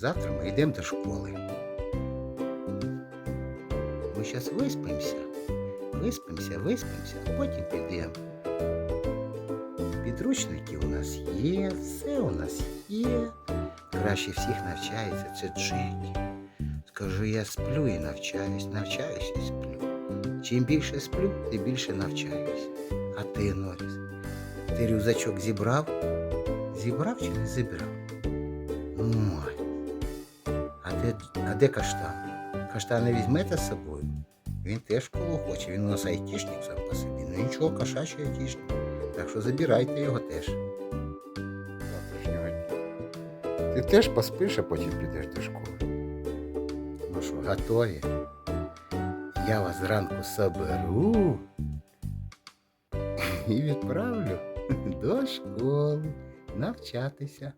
Завтра ми йдемо до школи. Ми зараз виспимося, виспимося, виспимося, а потім підемо. Підручники у нас є, все у нас є. Краще всіх навчається це Джині. Скажу, я сплю і навчаюсь, навчаюсь і сплю. Чим більше сплю, тим більше навчаюсь. А ти, Норіс, ти рюкзачок зібрав? Зібрав чи не зібрав? Ой. А де, а де каштан? Каштан не візьмете з собою? Він теж в хоче, він у нас айтішник сам по собі. Ну нічого, кошачий айтішник. Так що забирайте його теж. Ти теж поспиш, а потім підеш до школи. Ну що, готові? Я вас зранку соберу і відправлю до школи навчатися.